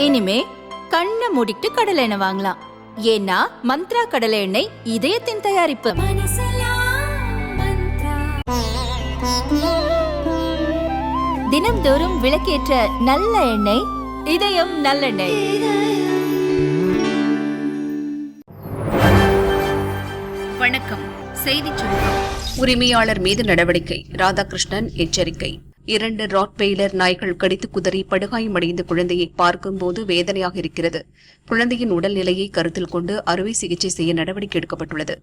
இனிமே கண்ணை மூடிட்டு கடலை எண்ணெய் வாங்கலாம். ஏன்னா மந்த்ரா கடலை எண்ணெய் இதயத்தின் தயாரிப்பு. தினம்தோறும் விளக்கேற்ற நல்ல எண்ணெய் இதயம் நல்லெண்ணெய். வணக்கம். செய்திச் சுருக்கம் உரிமையாளர் மீது நடவடிக்கை. ராதாகிருஷ்ணன் எச்சரிக்கை. இரண்டு ராட்வெய்லர் நாய்கள் கடித்து குதறி படுகாயமடைந்த குழந்தையை பார்க்கும்போது வேதனையாக இருக்கிறது. குழந்தையின் உடல்நிலையை கருத்தில் கொண்டு அறுவை சிகிச்சை செய்ய நடவடிக்கை எடுக்கப்பட்டுள்ளது.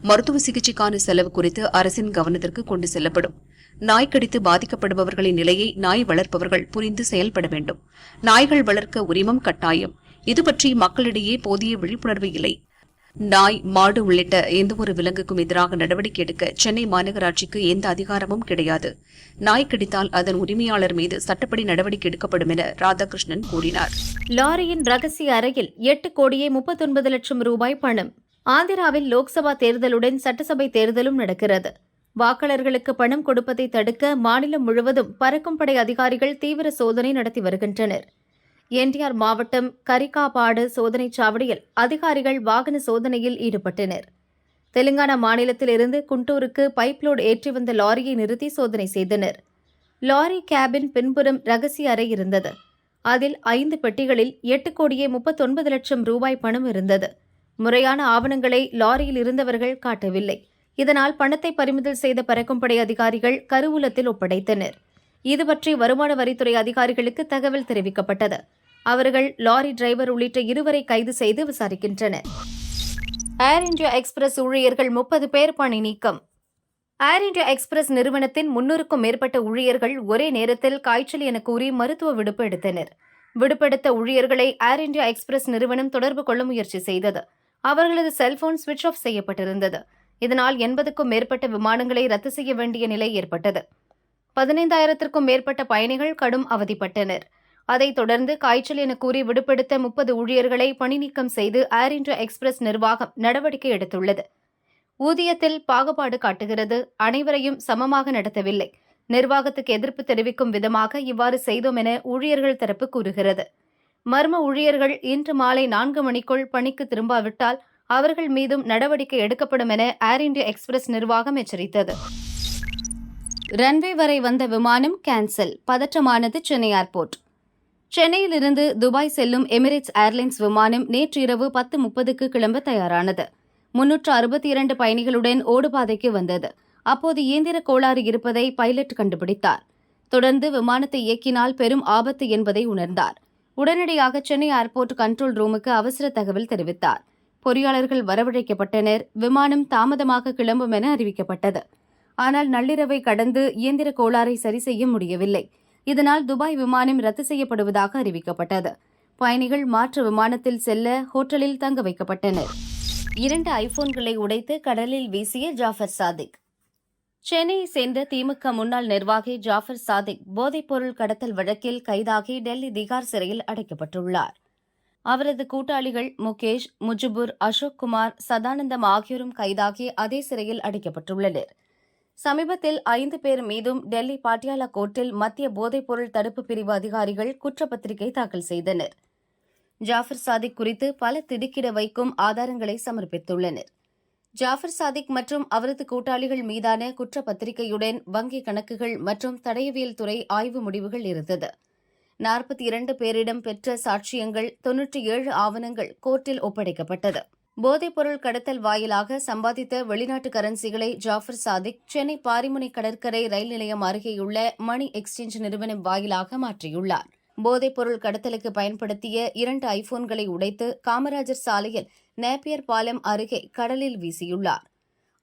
மருத்துவ சிகிச்சைக்கான செலவு குறித்து அரசின் கவனத்திற்கு கொண்டு செல்லப்படும். நாய் கடித்து பாதிக்கப்படுபவர்களின் நிலையை நாய் வளர்ப்பவர்கள் புரிந்து செயல்பட வேண்டும். நாய்கள் வளர்க்க உரிமம் கட்டாயம். இது பற்றி மக்களிடையே போதிய விழிப்புணர்வு இல்லை. நாய் மாடு உள்ளிட்ட எந்தவொரு விலங்குக்கும் எதிராக நடவடிக்கை எடுக்க சென்னை மாநகராட்சிக்கு எந்த அதிகாரமும் கிடையாது. நாய் கிடைத்தால் அதன் உரிமையாளர் மீது சட்டப்படி நடவடிக்கை எடுக்கப்படும் என ராதாகிருஷ்ணன் கூறினார். லாரியின் ரகசிய அறையில் எட்டு கோடியே முப்பத்தொன்பது லட்சம் ரூபாய் பணம். ஆந்திராவில் லோக்சபா தேர்தலுடன் சட்டசபை தேர்தலும் நடக்கிறது. வாக்காளர்களுக்கு பணம் கொடுப்பதை தடுக்க மாநிலம் முழுவதும் பறக்கும் படை அதிகாரிகள் தீவிர சோதனை நடத்தி வருகின்றனர். என்டிஆர் மாவட்டம் கரிகாபாடு சோதனைச் சாவடியில் அதிகாரிகள் வாகன சோதனையில் ஈடுபட்டனர். தெலுங்கானா மாநிலத்திலிருந்து குண்டூருக்கு பைப்லோடு ஏற்றி வந்த லாரியை நிறுத்தி சோதனை செய்தனர். லாரி கேபின் பின்புறம் ரகசிய அறை இருந்தது. அதில் ஐந்து பெட்டிகளில் எட்டு கோடியே முப்பத்தொன்பது லட்சம் ரூபாய் பணம் இருந்தது. முறையான ஆவணங்களை லாரியில் இருந்தவர்கள் காட்டவில்லை. இதனால் பணத்தை பறிமுதல் செய்த பறக்கும் படை அதிகாரிகள் கருவூலத்தில் ஒப்படைத்தனர். இது பற்றி வருமான வரித்துறை அதிகாரிகளுக்கு தகவல் தெரிவிக்கப்பட்டது. அவர்கள் லாரி டிரைவர் உள்ளிட்ட இருவரை கைது செய்து விசாரிக்கின்றனர். ஏர் இந்தியா எக்ஸ்பிரஸ் ஊழியர்கள் முப்பது பேர் பணி நீக்கம். ஏர் இந்தியா எக்ஸ்பிரஸ் நிறுவனத்தின் முன்னூறுக்கும் மேற்பட்ட ஊழியர்கள் ஒரே நேரத்தில் காய்ச்சல் என கூறி மருத்துவ விடுப்பு எடுத்தனர். விடுப்பெடுத்த ஊழியர்களை ஏர் இந்தியா எக்ஸ்பிரஸ் நிறுவனம் தொடர்பு கொள்ள முயற்சி செய்தது. அவர்களது செல்போன் சுவிட்ச் ஆஃப் செய்யப்பட்டிருந்தது. இதனால் எண்பதுக்கும் மேற்பட்ட விமானங்களை ரத்து செய்ய வேண்டிய நிலை ஏற்பட்டது. பதினைந்தாயிரத்திற்கும் மேற்பட்ட பயணிகள் கடும் அவதிப்பட்டனர். அதைத் தொடர்ந்து காய்ச்சல் என கூறி விடுபடுத்த முப்பது ஊழியர்களை பணிநீக்கம் செய்து ஏர் இந்தியா எக்ஸ்பிரஸ் நிர்வாகம் நடவடிக்கை எடுத்துள்ளது. ஊதியத்தில் பாகுபாடு காட்டுகிறது. அனைவரையும் சமமாக நடத்தவில்லை. நிர்வாகத்துக்கு எதிர்ப்பு தெரிவிக்கும் விதமாக இவ்வாறு செய்தோம் என ஊழியர்கள் தரப்பு கூறுகிறது. மர்ம ஊழியர்கள் இன்று மாலை நான்கு மணிக்குள் பணிக்கு திரும்பாவிட்டால் அவர்கள் மீதும் நடவடிக்கை எடுக்கப்படும் என ஏர் இந்தியா எக்ஸ்பிரஸ் நிர்வாகம் எச்சரித்தது. ரன்வே வரை வந்த விமானம் கேன்சல் பதற்றமானது சென்னை ஏர்போர்ட் சென்னையிலிருந்து துபாய் செல்லும் எமிரேட்ஸ் ஏர்லைன்ஸ் விமானம் நேற்று இரவு பத்து முப்பதுக்கு கிளம்ப தயாரானது. முன்னூற்று அறுபத்தி இரண்டு பயணிகளுடன் ஓடுபாதைக்கு வந்தது. அப்போது இயந்திர கோளாறு இருப்பதை பைலட் கண்டுபிடித்தார். தொடர்ந்து விமானத்தை இயக்கினால் பெரும் ஆபத்து என்பதை உணர்ந்தார். உடனடியாக சென்னை ஏர்போர்ட் கண்ட்ரோல் ரூமுக்கு அவசர தகவல் தெரிவித்தார். பொறியாளர்கள் வரவழைக்கப்பட்டனர். விமானம் தாமதமாக கிளம்பும் என அறிவிக்கப்பட்டது. ஆனால் நள்ளிரவை கடந்து இயந்திர கோளாறை சரி செய்ய முடியவில்லை. இதனால் துபாய் விமானம் ரத்து செய்யப்படுவதாக அறிவிக்கப்பட்டது. பயணிகள் மாற்று விமானத்தில் செல்ல ஹோட்டலில் தங்க வைக்கப்பட்டனர். இரண்டு ஐபோன்களை உடைத்து கடலில் வீசிய ஜாஃபர் சாதிக். சென்னையை சேர்ந்த திமுக முன்னாள் நிர்வாகி ஜாஃபர் சாதிக் போதைப்பொருள் கடத்தல் வழக்கில் கைதாகி டெல்லி திகார் சிறையில் அடைக்கப்பட்டுள்ளார். அவரது கூட்டாளிகள் முகேஷ் முஜிபுர் அசோக் குமார் சதானந்தம் ஆகியோரும் கைதாகி அதே சிறையில் அடைக்கப்பட்டுள்ளனர். சமீபத்தில் ஐந்து பேர் மீதும் டெல்லி பாட்டியாலா கோர்ட்டில் மத்திய போதைப்பொருள் தடுப்பு பிரிவு அதிகாரிகள் குற்றப்பத்திரிகை தாக்கல் செய்தனர். ஜாஃபர் சாதிக் குறித்து பல திடுக்கிட வைக்கும் ஆதாரங்களை சமர்ப்பித்துள்ளனர். ஜாஃபர் சாதிக் மற்றும் அவரது கூட்டாளிகள் மீதான குற்றப்பத்திரிகையுடன் வங்கி கணக்குகள் மற்றும் தடயவியல் துறை ஆய்வு முடிவுகள் இருந்தது. நாற்பத்தி இரண்டு பேரிடம் பெற்ற சாட்சியங்கள் தொன்னூற்றி ஏழு ஆவணங்கள் கோர்ட்டில் ஒப்படைக்கப்பட்டது. போதைப்பொருள் கடத்தல் வாயிலாக சம்பாதித்த வெளிநாட்டு கரன்சிகளை ஜாஃபர் சாதிக் சென்னை பாரிமுனை கடற்கரை ரயில் நிலையம் அருகேயுள்ள மணி எக்ஸ்சேஞ்ச் நிறுவனம் வாயிலாக மாற்றியுள்ளார். போதைப்பொருள் கடத்தலுக்கு பயன்படுத்திய இரண்டு ஐபோன்களை உடைத்து காமராஜர் சாலையில் நேப்பியர் பாலம் அருகே கடலில் வீசியுள்ளார்.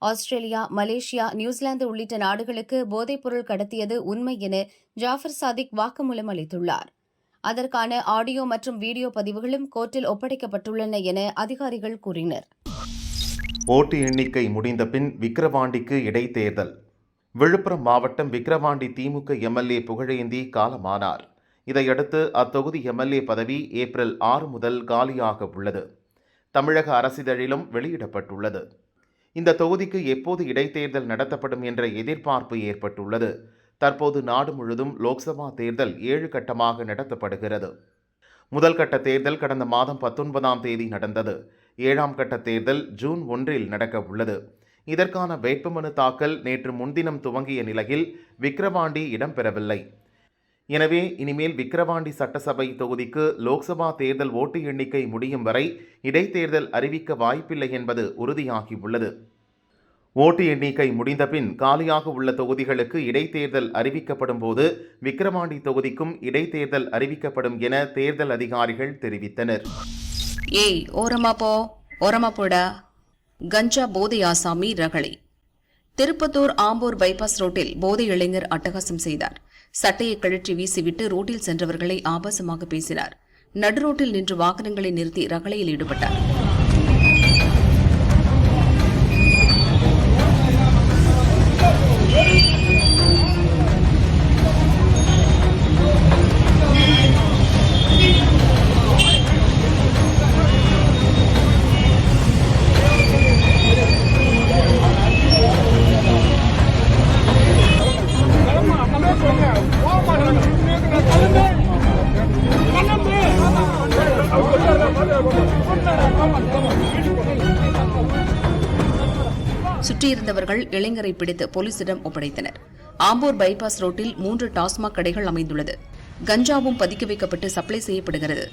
ஆஸ்திரேலியா மலேசியா நியூசிலாந்து உள்ளிட்ட நாடுகளுக்கு போதைப்பொருள் கடத்தியது உண்மை என ஜாஃபர் சாதிக் வாக்குமூலம் அளித்துள்ளார். அதற்கான ஆடியோ மற்றும் வீடியோ பதிவுகளும் கோர்ட்டில் ஒப்படைக்கப்பட்டுள்ளன என அதிகாரிகள் கூறினர். ஓட்டு எண்ணிக்கை முடிந்த பின் விக்கிரவாண்டிக்கு இடைத்தேர்தல். விழுப்புரம் மாவட்டம் விக்கிரவாண்டி திமுக எம்எல்ஏ புகழேந்தி காலமானார். இதையடுத்து அத்தொகுதி எம்எல்ஏ பதவி ஏப்ரல் ஆறு முதல் காலியாக உள்ளது. தமிழக அரசிதழிலும் வெளியிடப்பட்டுள்ளது. இந்த தொகுதிக்கு எப்போது இடைத்தேர்தல் நடத்தப்படும் என்ற எதிர்பார்ப்பு ஏற்பட்டுள்ளது. தற்போது நாடு முழுதும் லோக்சபா தேர்தல் ஏழு கட்டமாக நடத்தப்படுகிறது. முதல் கட்ட தேர்தல் கடந்த மாதம் பத்தொன்பதாம் தேதி நடந்தது. ஏழாம் கட்ட தேர்தல் ஜூன் ஒன்றில் நடக்க உள்ளது. இதற்கான வேட்புமனு தாக்கல் நேற்று முன்தினம் துவங்கிய நிலையில் விக்கிரவாண்டி இடம்பெறவில்லை. எனவே இனிமேல் விக்கிரவாண்டி சட்டசபை தொகுதிக்கு லோக்சபா தேர்தல் ஓட்டு எண்ணிக்கை முடியும் வரை இடைத்தேர்தல் அறிவிக்க வாய்ப்பில்லை என்பது உறுதியாகியுள்ளது. ஓட்டு எண்ணிக்கை முடிந்தபின் காலியாக உள்ள தொகுதிகளுக்கு இடைத்தேர்தல் அறிவிக்கப்படும் போது விக்கிரவாண்டி தொகுதிக்கும் இடைத்தேர்தல் அறிவிக்கப்படும் என தேர்தல் அதிகாரிகள் தெரிவித்தனர். ஏய் ஓரமா போ ஓரமா போடா. கஞ்சா போதை ஆசாமி ரகளை. திருப்பத்தூர் ஆம்பூர் பைபாஸ் ரோட்டில் போதை இளைஞர் அட்டகாசம் செய்தார். சட்டையை கழற்றி வீசிவிட்டு ரோட்டில் சென்றவர்களை ஆபாசமாக பேசினார். நடுரோட்டில் நின்று வாகனங்களை நிறுத்தி ரகளையில் ஈடுபட்டார். சுற்றியிருந்தவர்கள் இளைஞரை பிடித்து போலீசிடம் ஒப்படைத்தனர். ஆம்பூர் பைபாஸ் ரோட்டில் மூன்று டாஸ்மாக் கடைகள் அமைந்துள்ளது. கஞ்சாவும் பதுக்கி வைக்கப்பட்டு சப்ளை செய்யப்படுகிறது.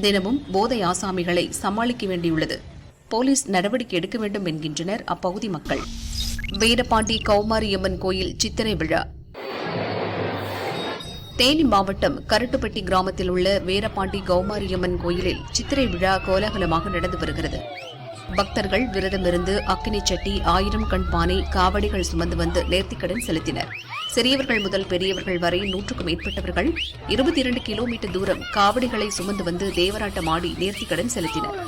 தினமும் போதை ஆசாமிகளை சமாளிக்க வேண்டியுள்ளது. போலீஸ் நடவடிக்கை எடுக்க வேண்டும் என்கின்றனர் அப்பகுதி மக்கள். வீரபாண்டி கௌமாரியம்மன் கோயில் சித்திரை விழா. தேனி மாவட்டம் கருட்டுப்பட்டி கிராமத்தில் உள்ள வீரபாண்டி கௌமாரியம்மன் கோயிலில் சித்திரை விழா கோலாகலமாக நடந்து வருகிறது. பக்தர்கள் விரதமிருந்து அக்கினி சட்டி ஆயிரம் கண் பானை காவடிகள் சுமந்து வந்து நேர்த்திக்கடன் செலுத்தினர். சிறியவர்கள் முதல் பெரியவர்கள் வரை நூற்றுக்கும் மேற்பட்டவர்கள் இருபத்தி இரண்டு கிலோமீட்டர் தூரம் காவடிகளை சுமந்து வந்து தேவராட்டம் ஆடி நேர்த்திக்கடன் செலுத்தினர்.